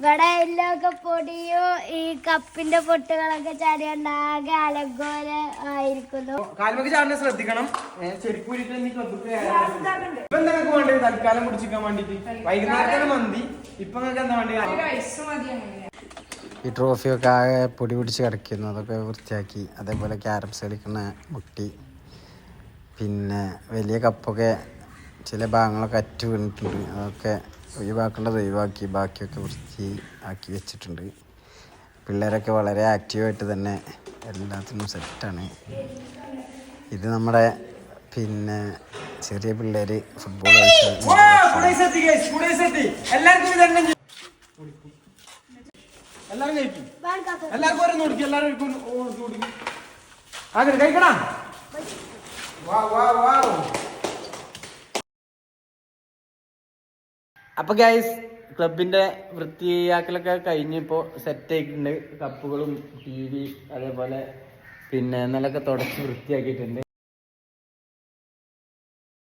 ഇവിടെ എല്ലൊക്കെ പൊടിയും ഈ കപ്പിന്റെ പൊട്ടുകളൊക്കെ ചാടിയുണ്ടാകെ ആകെ അലങ്കോല ആയിരിക്കുന്നു. കാൽമക്ക് ചാടിനെ ശ്രദ്ധിക്കണം. ചെരുപ്പൂരിട്ട് ഇപ്പൊ വേണ്ടത്? തൽക്കാലം കുടിച്ചിരിക്കാൻ വേണ്ടിട്ട്. വൈകുന്നേരത്തിന് മന്തി. ഇപ്പൊ നിങ്ങൾക്ക് എന്താ വേണ്ടി ഈ ട്രോഫിയൊക്കെ ആകെ പൊടി പിടിച്ച് കിടക്കുന്നു. അതൊക്കെ വൃത്തിയാക്കി. അതേപോലെ ക്യാരംസ് കളിക്കുന്ന മുട്ടി. പിന്നെ വലിയ കപ്പൊക്കെ ചില ഭാഗങ്ങളൊക്കെ അറ്റു വീണിട്ടുണ്ട്. അതൊക്കെ ഒഴിവാക്കേണ്ടത് ഒഴിവാക്കി ബാക്കിയൊക്കെ വൃത്തി ആക്കി വെച്ചിട്ടുണ്ട് പിള്ളേരൊക്കെ വളരെ ആക്റ്റീവായിട്ട് തന്നെ എല്ലാത്തിനും സെറ്റാണ് ഇത് നമ്മുടെ പിന്നെ ചെറിയ പിള്ളേർ ഫുട്ബോൾ കളിച്ചു എല്ലാവർക്കും അപ്പൊ ഗൈസ് ക്ലബിന്റെ വൃത്തിയാക്കലൊക്കെ കഴിഞ്ഞ് ഇപ്പോൾ സെറ്റ് ആയിട്ടുണ്ട് കപ്പുകളും ടി വി അതേപോലെ പിന്നെ ഇന്നലൊക്കെ തുടച്ച് വൃത്തിയാക്കിയിട്ടുണ്ട്.